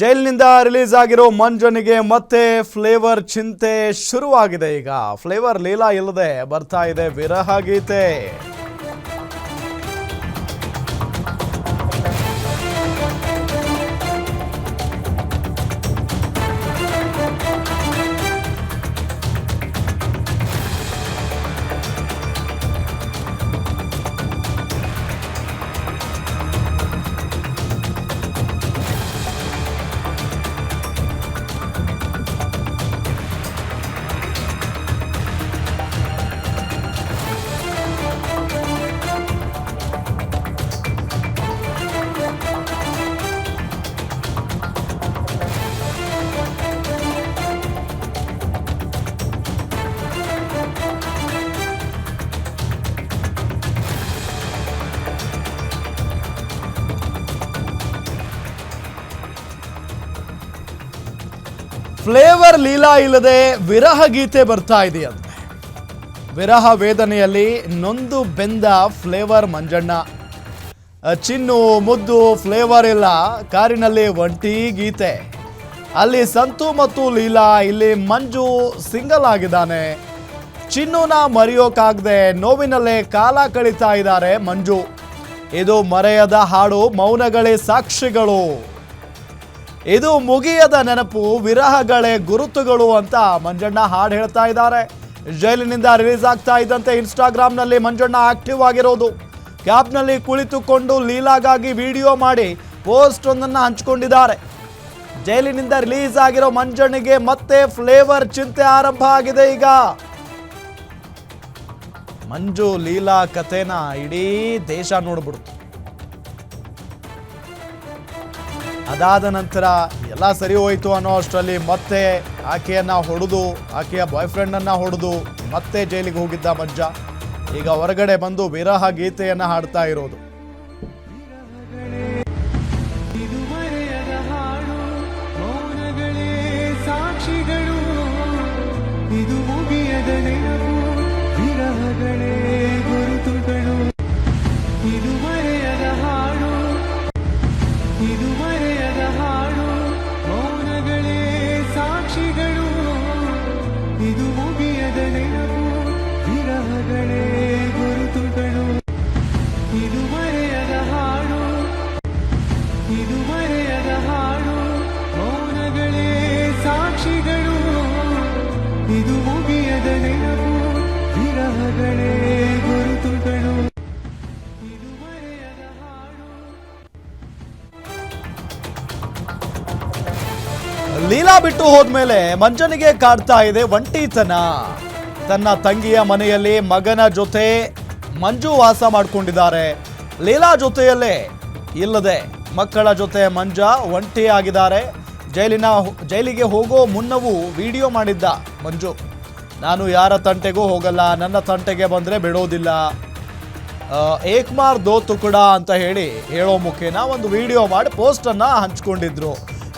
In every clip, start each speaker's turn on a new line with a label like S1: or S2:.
S1: ಜೈಲಿನಿಂದ ರಿಲೀಸ್ ಆಗಿರೋ ಮಂಜನಿಗೆ ಮತ್ತೆ ಫ್ಲೇವರ್ ಚಿಂತೆ ಶುರುವಾಗಿದೆ ಈಗ. ಫ್ಲೇವರ್ ಲೀಲಾ ಇಲ್ಲದೆ ಬರ್ತಾ ಇದೆ ವಿರಹ ಗೀತೆ. ಫ್ಲೇವರ್ ಲೀಲಾ ಇಲ್ಲದೆ ವಿರಹ ಗೀತೆ ಬರ್ತಾ ಇದೆಯಂತೆ. ವಿರಹ ವೇದನೆಯಲ್ಲಿ ನೊಂದು ಬೆಂದ ಫ್ಲೇವರ್ ಮಂಜಣ್ಣ. ಚಿನ್ನು ಮುದ್ದು ಫ್ಲೇವರ್ ಇಲ್ಲ, ಕಾರಿನಲ್ಲಿ ಒಂಟಿ ಗೀತೆ. ಅಲ್ಲಿ ಸಂತು ಮತ್ತು ಲೀಲಾ, ಇಲ್ಲಿ ಮಂಜು ಸಿಂಗಲ್ ಆಗಿದ್ದಾನೆ. ಚಿನ್ನುನ ಮರೆಯೋಕಾಗದೆ ನೋವಿನಲ್ಲೇ ಕಾಲ ಕಳೀತಾ ಇದ್ದಾರೆ ಮಂಜು. ಇದು ಮರೆಯದ ಹಾಡು ಮೌನಗಳೇ ಸಾಕ್ಷಿಗಳು. ಇದು ಮುಗಿಯದ ನೆನಪು, ವಿರಹಗಳೇ ಗುರುತುಗಳು ಅಂತ ಮಂಜಣ್ಣ ಹಾಡು ಹೇಳ್ತಾ ಇದ್ದಾರೆ. ಜೈಲಿನಿಂದ ರಿಲೀಸ್ ಆಗ್ತಾ ಇದ್ದಂತೆ ಇನ್ಸ್ಟಾಗ್ರಾಮ್ನಲ್ಲಿ ಮಂಜಣ್ಣ ಆಕ್ಟಿವ್ ಆಗಿರೋದು. ಕ್ಯಾಬ್ನಲ್ಲಿ ಕುಳಿತುಕೊಂಡು ಲೀಲಾಗಾಗಿ ವಿಡಿಯೋ ಮಾಡಿ ಪೋಸ್ಟ್ ಒಂದನ್ನು ಹಂಚಿಕೊಂಡಿದ್ದಾರೆ. ಜೈಲಿನಿಂದ ರಿಲೀಸ್ ಆಗಿರೋ ಮಂಜಣ್ಣಿಗೆ ಮತ್ತೆ ಫ್ಲೇವರ್ ಚಿಂತೆ ಆರಂಭ ಆಗಿದೆ ಈಗ. ಮಂಜು ಲೀಲಾ ಕಥೆನ ಇಡೀ ದೇಶ ನೋಡ್ಬಿಡ್ತು ಅದಾದ ನಂತರ ಎಲ್ಲ ಸರಿ ಹೋಯಿತು ಅನ್ನೋ ಅಷ್ಟರಲ್ಲಿ ಮತ್ತೆ ಆಕೆಯನ್ನ ಹೊಡೆದು, ಆಕೆಯ ಬಾಯ್ ಫ್ರೆಂಡನ್ನು ಹೊಡೆದು ಮತ್ತೆ ಜೈಲಿಗೆ ಹೋಗಿದ್ದ ಮಜ್ಜ. ಈಗ ಹೊರಗಡೆ ಬಂದು ವಿರಹ ಗೀತೆಯನ್ನು ಹಾಡ್ತಾ ಇರೋದು. ಲೀಲಾ ಬಿಟ್ಟು ಹೋದ್ಮೇಲೆ ಮಂಜನಿಗೆ ಕಾಡ್ತಾ ಇದೆ ಒಂಟಿತನ. ತನ್ನ ತಂಗಿಯ ಮನೆಯಲ್ಲಿ ಮಗನ ಜೊತೆ ಮಂಜು ವಾಸ ಮಾಡ್ಕೊಂಡಿದ್ದಾರೆ. ಲೀಲಾ ಜೊತೆಯಲ್ಲೇ ಇಲ್ಲದೆ ಮಕ್ಕಳ ಜೊತೆ ಮಂಜ ಒಂಟಿಯಾಗಿದ್ದಾರೆ. ಜೈಲಿನ ಜೈಲಿಗೆ ಹೋಗೋ ಮುನ್ನವೂ ವಿಡಿಯೋ ಮಾಡಿದ್ದ ಮಂಜು. ನಾನು ಯಾರ ತಂಟೆಗೂ ಹೋಗಲ್ಲ, ನನ್ನ ತಂಟೆಗೆ ಬಂದರೆ ಬಿಡೋದಿಲ್ಲ. ಏಕ್ಮಾರ್ ಏಕ್ ಮಾರ್ ದೋ ತುಕುಡ ಅಂತ ಹೇಳಿ ಹೇಳೋ ಮುಖೇನ ಒಂದು ವಿಡಿಯೋ ಮಾಡಿ ಪೋಸ್ಟನ್ನು ಹಂಚ್ಕೊಂಡಿದ್ರು.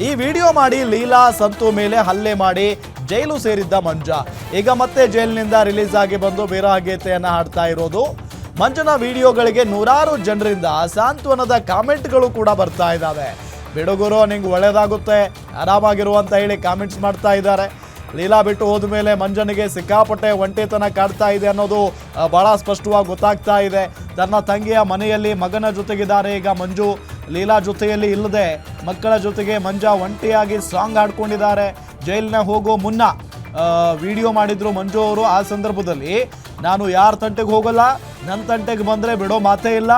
S1: ಈ ವಿಡಿಯೋ ಮಾಡಿ ಲೀಲಾ ಸಂತು ಮೇಲೆ ಹಲ್ಲೆ ಮಾಡಿ ಜೈಲು ಸೇರಿದ್ದ ಮಂಜ. ಈಗ ಮತ್ತೆ ಜೈಲಿನಿಂದ ರಿಲೀಸ್ ಆಗಿ ಬಂದು ವಿರಹ ಗೀತೆಯನ್ನು ಹಾಡ್ತಾ ಇರೋದು. ಮಂಜನ ವಿಡಿಯೋಗಳಿಗೆ ನೂರಾರು ಜನರಿಂದ ಸಾಂತ್ವನದ ಕಾಮೆಂಟ್ಗಳು ಕೂಡ ಬರ್ತಾ ಇದ್ದಾವೆ ಬಿಡುಗುರು ನಿಂಗೆ ಒಳ್ಳೆಯದಾಗುತ್ತೆ ಆರಾಮಾಗಿರು ಅಂತ ಹೇಳಿ ಕಾಮೆಂಟ್ಸ್ ಮಾಡ್ತಾ ಇದ್ದಾರೆ. ಲೀಲಾ ಬಿಟ್ಟು ಹೋದ ಮೇಲೆ ಮಂಜನಿಗೆ ಸಿಕ್ಕಾಪಟ್ಟೆ ಒಂಟಿತನ ಕಾಡ್ತಾ ಇದೆ ಅನ್ನೋದು ಬಹಳ ಸ್ಪಷ್ಟವಾಗಿ ಗೊತ್ತಾಗ್ತಾ ಇದೆ. ತನ್ನ ತಂಗಿಯ ಮನೆಯಲ್ಲಿ ಮಗನ ಜೊತೆಗಿದ್ದಾರೆ. ಈಗ ಮಂಜು ಲೀಲಾ ಜೊತೆಯಲ್ಲಿ ಇಲ್ಲದೆ ಮಕ್ಕಳ ಜೊತೆಗೆ ಮಂಜ ಒಂಟಿಯಾಗಿ ಸಾಂಗ್ ಆಡ್ಕೊಂಡಿದ್ದಾರೆ ಜೈಲಿನ ಹೋಗೋ ಮುನ್ನ ವಿಡಿಯೋ ಮಾಡಿದ್ರು ಮಂಜು ಅವರು. ಆ ಸಂದರ್ಭದಲ್ಲಿ ನಾನು ಯಾರ ತಂಟೆಗೆ ಹೋಗಲ್ಲ ನನ್ನ ತಂಟೆಗೆ ಬಂದರೆ ಬಿಡೋ ಮಾತೇ ಇಲ್ಲ.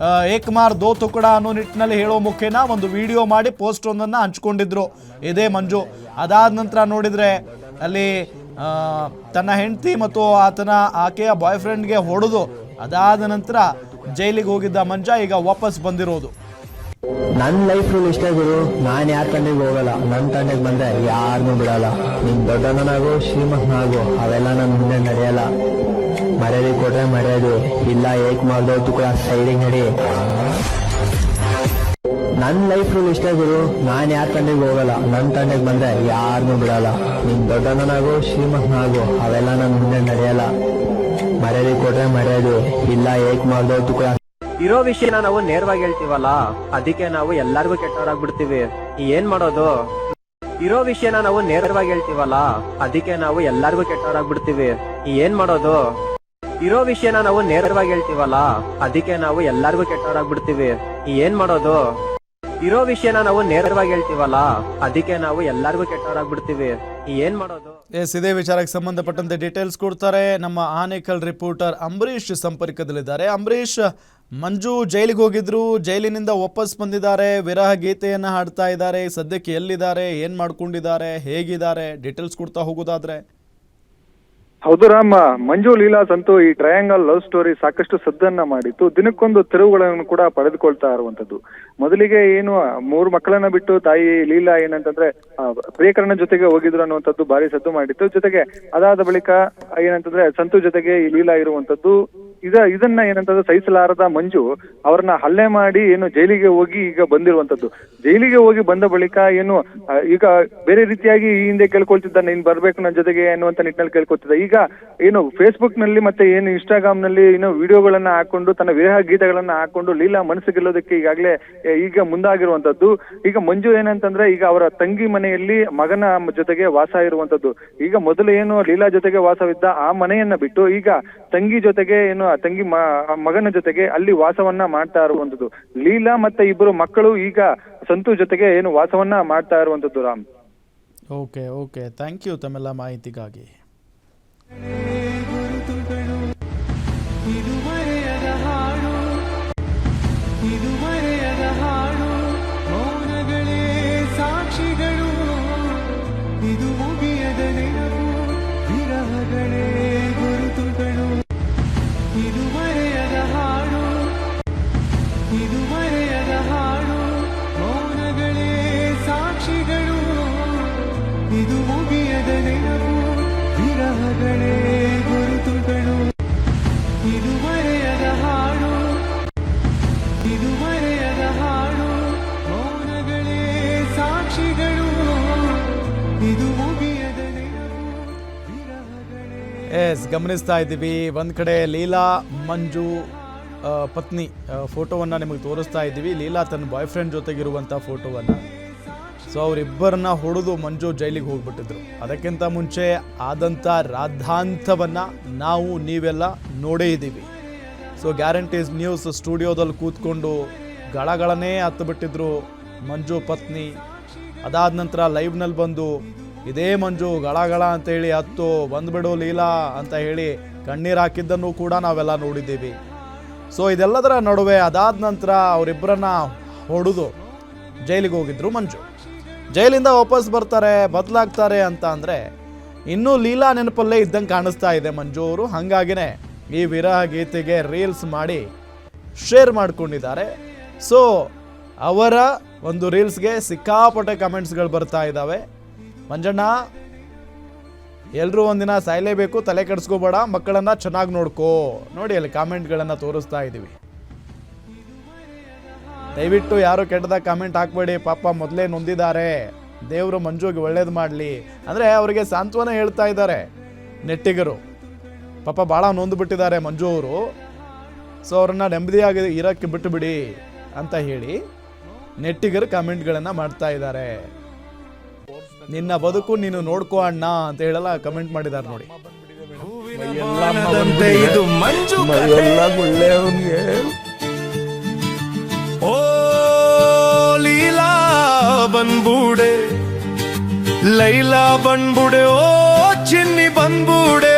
S1: ಆ, ಏಕ್ ಮಾರ್ ದೋ ತುಕಡ ಅನ್ನೋ ನಿಟ್ಟಿನಲ್ಲಿ ಹೇಳೋ ಮುಖೇನ ಒಂದು ವಿಡಿಯೋ ಮಾಡಿ ಪೋಸ್ಟ್ ಒಂದನ್ನು ಹಂಚ್ಕೊಂಡಿದ್ರು. ಇದೇ ಮಂಜು. ಅದಾದ ನಂತರ ನೋಡಿದರೆ ಅಲ್ಲಿ ತನ್ನ ಹೆಂಡತಿ ಮತ್ತು ಆತನ ಆಕೆಯ ಬಾಯ್ ಫ್ರೆಂಡ್ಗೆ ಹೊಡೆದು ಅದಾದ ನಂತರ ಜೈಲಿಗೆ ಹೋಗಿದ್ದ ಮಂಜ ಈಗ ವಾಪಸ್ ಬಂದಿರೋದು.
S2: ನನ್ ಲೈಫ್ ರೂಲ್ ಇಷ್ಟೇ ಗುರು, ನಾನ್ ಯಾರ ತಂಡೆಗೆ ಹೋಗಲ್ಲ. ನನ್ ತಂಡೆಗೆ ಬಂದ್ರೆ ಯಾರನ್ನೂ ಬಿಡಲ್ಲ. ನಿನ್ ದೊಡ್ಡನಾಗೋ ಶ್ರೀಮಂತನಾಗೋ, ಅವೆಲ್ಲ ನನ್ ಮುಂದೆ ನಡೆಯಲ್ಲ. ಮರ್ಯಾದೆ ಕೊಟ್ರೆ ಮರ್ಯಾದೆ, ಇಲ್ಲ ಏಕ್ ಮಾಡ್ದೋ ಕೂಡ ಸೈಡಿಗೆ ನಡಿ. ನನ್ ಲೈಫ್ ರೂಲ್ ಇಷ್ಟೇ ಗುರು, ನಾನ್ ಯಾರ ತಂಡೆಗೆ ಹೋಗಲ್ಲ. ನನ್ ತಂಡೆಗೆ ಬಂದ್ರೆ ಯಾರನ್ನೂ ಬಿಡಲ್ಲ. ನಿನ್ ದೊಡ್ಡನಾಗೋ ಶ್ರೀಮಂತನಾಗೋ, ಅವೆಲ್ಲ ನನ್ ಮುಂದೆ ನಡೆಯಲ್ಲ. ಮರ್ಯಾದೆ ಕೊಟ್ರೆ ಮರ್ಯಾದೆ, ಇಲ್ಲ ಏಕ್ ಮಾಡ್ದೋ ಕೂಡ ಇರೋ ವಿಷಯನ ನಾವು ನೇರವಾಗಿ ಹೇಳ್ತೀವಲ್ಲ, ಅದಕ್ಕೆ ನಾವು ಎಲ್ಲಾರ್ಗು ಕೆಟ್ಟವರಾಗ್ಬಿಡ್ತೀವಿ. ಏನ್ ಮಾಡೋದು? ಇರೋ ವಿಷಯನ ನಾವು ನೇರವಾಗಿ ಹೇಳ್ತೀವಲ್ಲ, ಅದಕ್ಕೆ ನಾವು ಎಲ್ಲಾರ್ಗು ಕೆಟ್ಟವರಾಗ್ಬಿಡ್ತೀವಿ. ಏನ್ ಮಾಡೋದು? ಇರೋ ವಿಷಯನ ನಾವು ನೇರವಾಗಿ ಹೇಳ್ತೀವಲ್ಲ, ಅದಕ್ಕೆ ನಾವು ಎಲ್ಲಾರ್ಗು ಕೆಟ್ಟವರಾಗ್ಬಿಡ್ತೀವಿ. ಏನ್ ಮಾಡೋದು? ಇರೋ ವಿಷಯನ ನಾವು ನೇರವಾಗಿ ಹೇಳ್ತೀವಲ್ಲ, ಅದಕ್ಕೆ ನಾವು ಎಲ್ಲಾರ್ಗು ಕೆಟ್ಟವರಾಗ್ಬಿಡ್ತೀವಿ. ಏನ್ ಮಾಡೋದು?
S1: ಎಸ್, ಇದೇ ವಿಚಾರಕ್ಕೆ ಸಂಬಂಧಪಟ್ಟಂತೆ ಡೀಟೇಲ್ಸ್ ಕೊಡ್ತಾರೆ. ನಮ್ಮ ಆನೇಕಲ್ ರಿಪೋರ್ಟರ್ ಅಂಬರೀಶ್ ಸಂಪರ್ಕದಲ್ಲಿದ್ದಾರೆ. ಅಂಬರೀಶ್ ಮಂಜು ಜೈಲಿಗೆ ಹೋಗಿದ್ರು. ಜೈಲಿನಿಂದ ವಾಪಸ್ ಬಂದಿದ್ದಾರೆ. ವಿರಹ ಗೀತೆಯನ್ನು ಹಾಡ್ತಾ ಇದ್ದಾರೆ. ಸದ್ಯಕ್ಕೆ ಎಲ್ಲಿದ್ದಾರೆ? ಏನ್ ಮಾಡ್ಕೊಂಡಿದ್ದಾರೆ? ಹೇಗಿದ್ದಾರೆ? ಡೀಟೇಲ್ಸ್ ಕೊಡ್ತಾ ಹೋಗೋದಾದ್ರೆ.
S3: ಹೌದು ರಾಮ, ಮಂಜು ಲೀಲಾಸ್ ಅಂತೂ ಈ ಟ್ರಯಾಂಗಲ್ ಲವ್ ಸ್ಟೋರಿ ಸಾಕಷ್ಟು ಸದ್ದನ್ನ ಮಾಡಿತ್ತು. ದಿನಕ್ಕೊಂದು ತಿರುವುಗಳನ್ನು ಕೂಡ ಪಡೆದುಕೊಳ್ತಾ ಇರುವಂತದ್ದು ಮೊದಲಿಗೆ ಏನು, ಮೂರು ಮಕ್ಕಳನ್ನ ಬಿಟ್ಟು ತಾಯಿ ಲೀಲಾ ಏನಂತಂದ್ರೆ ಪ್ರಿಯಕರಣ ಜೊತೆಗೆ ಹೋಗಿದ್ರು ಅನ್ನುವಂಥದ್ದು ಭಾರಿ ಸದ್ದು ಮಾಡಿತ್ತು. ಜೊತೆಗೆ ಅದಾದ ಬಳಿಕ ಏನಂತಂದ್ರೆ, ಸಂತು ಜೊತೆಗೆ ಈ ಲೀಲಾ ಇರುವಂತದ್ದು ಇದ, ಇದನ್ನ ಏನಂತಂದ್ರೆ ಸಹಿಸಲಾರದ ಮಂಜು ಅವ್ರನ್ನ ಹಲ್ಲೆ ಮಾಡಿ ಏನು ಜೈಲಿಗೆ ಹೋಗಿ ಈಗ ಬಂದಿರುವಂತದ್ದು ಜೈಲಿಗೆ ಹೋಗಿ ಬಂದ ಬಳಿಕ ಏನು ಈಗ ಬೇರೆ ರೀತಿಯಾಗಿ ಈ ಹಿಂದೆ ಕೇಳ್ಕೊಳ್ತಿದ್ದ ನೀನ್ ಬರ್ಬೇಕು ನನ್ನ ಜೊತೆಗೆ ಅನ್ನುವಂತ ನಿಟ್ಟಿನಲ್ಲಿ ಕೇಳ್ಕೊತಿದ್ದ ಈಗ ಏನು ಫೇಸ್ಬುಕ್ನಲ್ಲಿ ಮತ್ತೆ ಏನು ಇನ್ಸ್ಟಾಗ್ರಾಮ್ನಲ್ಲಿ ಏನು ವಿಡಿಯೋಗಳನ್ನ ಹಾಕೊಂಡು, ತನ್ನ ವಿರಹ ಗೀತೆಗಳನ್ನ ಹಾಕೊಂಡು ಲೀಲಾ ಮನಸ್ಸು ಗೆಲ್ಲೋದಕ್ಕೆ ಈಗಾಗಲೇ ಈಗ ಮುಂದಾಗಿರುವಂತದ್ದು. ಈಗ ಮಂಜು ಏನಂತಂದ್ರೆ ಈಗ ಅವರ ತಂಗಿ ಮನೆಯಲ್ಲಿ ಮಗನ ಜೊತೆಗೆ ವಾಸ ಇರುವಂತದ್ದು. ಈಗ ಮೊದಲು ಏನು ಲೀಲಾ ಜೊತೆಗೆ ವಾಸವಿದ್ದ ಆ ಮನೆಯನ್ನ ಬಿಟ್ಟು ಈಗ ತಂಗಿ ಜೊತೆಗೆ ಏನು, ಆ ತಂಗಿ ಮಗನ ಜೊತೆಗೆ ಅಲ್ಲಿ ವಾಸವನ್ನ ಮಾಡ್ತಾ ಇರುವಂತದ್ದು. ಲೀಲಾ ಮತ್ತೆ ಇಬ್ಬರು ಮಕ್ಕಳು ಈಗ ಸಂತು ಜೊತೆಗೆ ಏನು ವಾಸವನ್ನ ಮಾಡ್ತಾ ಇರುವಂತದ್ದು Ram.
S1: Okay okay. Thank you ತಮ್ಮೆಲ್ಲ ಮಾಹಿತಿಗಾಗಿ. ಗಮನಿಸ್ತಾ ಇದ್ದೀವಿ. ಒಂದು ಕಡೆ ಲೀಲಾ, ಮಂಜು ಪತ್ನಿ ಫೋಟೋವನ್ನು ನಿಮಗೆ ತೋರಿಸ್ತಾ ಇದ್ದೀವಿ. ಲೀಲಾ ತನ್ನ ಬಾಯ್ ಫ್ರೆಂಡ್ ಜೊತೆಗಿರುವಂಥ ಫೋಟೋವನ್ನು. ಸೊ ಅವರಿಬ್ಬರನ್ನ ಹೊಡೆದು ಮಂಜು ಜೈಲಿಗೆ ಹೋಗ್ಬಿಟ್ಟಿದ್ರು. ಅದಕ್ಕಿಂತ ಮುಂಚೆ ಆದಂಥ ರಾದ್ಧಾಂತವನ್ನು ನಾವು ನೀವೆಲ್ಲ ನೋಡೇ ಇದ್ದೀವಿ. ಸೊ ಗ್ಯಾರಂಟೀಸ್ ನ್ಯೂಸ್ ಸ್ಟುಡಿಯೋದಲ್ಲಿ ಕೂತ್ಕೊಂಡು ಗಳಗಳನ್ನೇ ಹತ್ತು ಬಿಟ್ಟಿದ್ರು ಮಂಜು, ಪತ್ನಿ. ಅದಾದ ನಂತರ ಲೈವ್ನಲ್ಲಿ ಬಂದು ಇದೇ ಮಂಜು, ಗಳಗಳ ಅಂತ ಹೇಳಿ ಹತ್ತು ಬಂದ್ಬಿಡು ಲೀಲಾ ಅಂತ ಹೇಳಿ ಕಣ್ಣೀರು ಹಾಕಿದ್ದನ್ನು ಕೂಡ ನಾವೆಲ್ಲ ನೋಡಿದ್ದೀವಿ. ಸೊ ಇದೆಲ್ಲದರ ನಡುವೆ ಅದಾದ ನಂತರ ಅವರಿಬ್ಬರನ್ನ ಹೊಡೆದು ಜೈಲಿಗೆ ಹೋಗಿದ್ರು ಮಂಜು. ಜೈಲಿಂದ ವಾಪಸ್ ಬರ್ತಾರೆ, ಬದಲಾಗ್ತಾರೆ ಅಂತ ಅಂದರೆ ಇನ್ನೂ ಲೀಲಾ ನೆನಪಲ್ಲೇ ಇದ್ದಂಗೆ ಕಾಣಿಸ್ತಾ ಇದೆ ಮಂಜು ಅವರು. ಹಾಗಾಗಿನೇ ಈ ವಿರಹ ಗೀತೆಗೆ ರೀಲ್ಸ್ ಮಾಡಿ ಶೇರ್ ಮಾಡಿಕೊಂಡಿದ್ದಾರೆ. ಸೊ ಅವರ ಒಂದು ರೀಲ್ಸ್ಗೆ ಸಿಕ್ಕಾಪಟ್ಟೆ ಕಮೆಂಟ್ಸ್ಗಳು ಬರ್ತಾ ಇದ್ದಾವೆ. ಮಂಜಣ್ಣ ಎಲ್ಲರೂ ಒಂದಿನ ಸಾಯಲೇಬೇಕು, ತಲೆ ಕೆಡಿಸ್ಕೋಬೇಡ, ಮಕ್ಕಳನ್ನ ಚೆನ್ನಾಗಿ ನೋಡ್ಕೋ. ನೋಡಿ ಅಲ್ಲಿ ಕಾಮೆಂಟ್ಗಳನ್ನು ತೋರಿಸ್ತಾ ಇದ್ದೀವಿ ದಯವಿಟ್ಟು ಯಾರು ಕೆಟ್ಟದ ಕಾಮೆಂಟ್ ಹಾಕ್ಬೇಡಿ, ಪಾಪ ಮೊದಲೇ ನೊಂದಿದ್ದಾರೆ. ದೇವರು ಮಂಜುಗೆ ಒಳ್ಳೇದು ಮಾಡಲಿ. ಅಂದರೆ ಅವರಿಗೆ ಸಾಂತ್ವನ ಹೇಳ್ತಾ ಇದ್ದಾರೆ, ನೆಟ್ಟಿಗರು. ಪಾಪ ಭಾಳ ನೊಂದು ಬಿಟ್ಟಿದ್ದಾರೆ ಮಂಜು ಅವರು. ಸೊ ಅವ್ರನ್ನ ನೆಮ್ಮದಿಯಾಗಿ ಇರೋಕ್ಕೆ ಬಿಟ್ಟು ಬಿಡಿ ಅಂತ ಹೇಳಿ ನೆಟ್ಟಿಗರು ಕಾಮೆಂಟ್ಗಳನ್ನು ಮಾಡ್ತಾ ಇದ್ದಾರೆ. ನಿನ್ನ ಬದುಕು ನೀನು ನೋಡ್ಕೋ ಅಣ್ಣ ಅಂತ ಹೇಳಲ್ಲ ಕಮೆಂಟ್ ಮಾಡಿದ್ದಾರೆ ನೋಡಿ.
S4: ಮಾನದಂತೆ ಇದು ಮಂಜು ಓ ಲೀಲಾ ಬಂದ್ಬೂಡೆ ಲೈಲಾ ಬಂದ್ಬುಡೆ ಓ ಚಿನ್ನಿ ಬಂದ್ಬೂಡೆ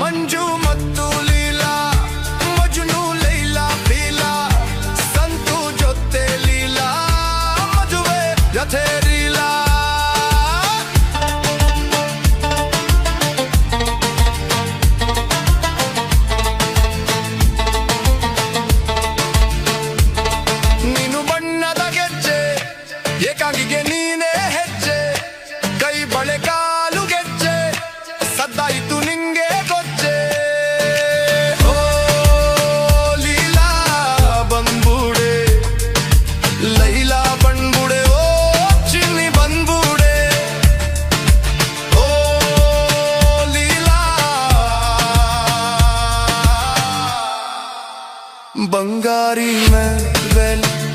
S4: ಮಂಜು ಮತ್ತು ಲೀಲಾ, ಮಜುನು, ಲೈಲಾ ಲೀಲಾ ಸಂತು ಜೊತೆ ಲೀಲಾ ಮದುವೆ ಜೊತೆ ಲೀಲಾ. ನೀನು ಬಣ್ಣದ ಗೆಜ್ಜೆ, ಏಕಾಂಗಿಗೆ ನೀನೇ ಹೆಜ್ಜೆ, ಕೈ ಬಳೆ ಬಂಗಾರಿ ಮೆಲ್ ಮಂಜು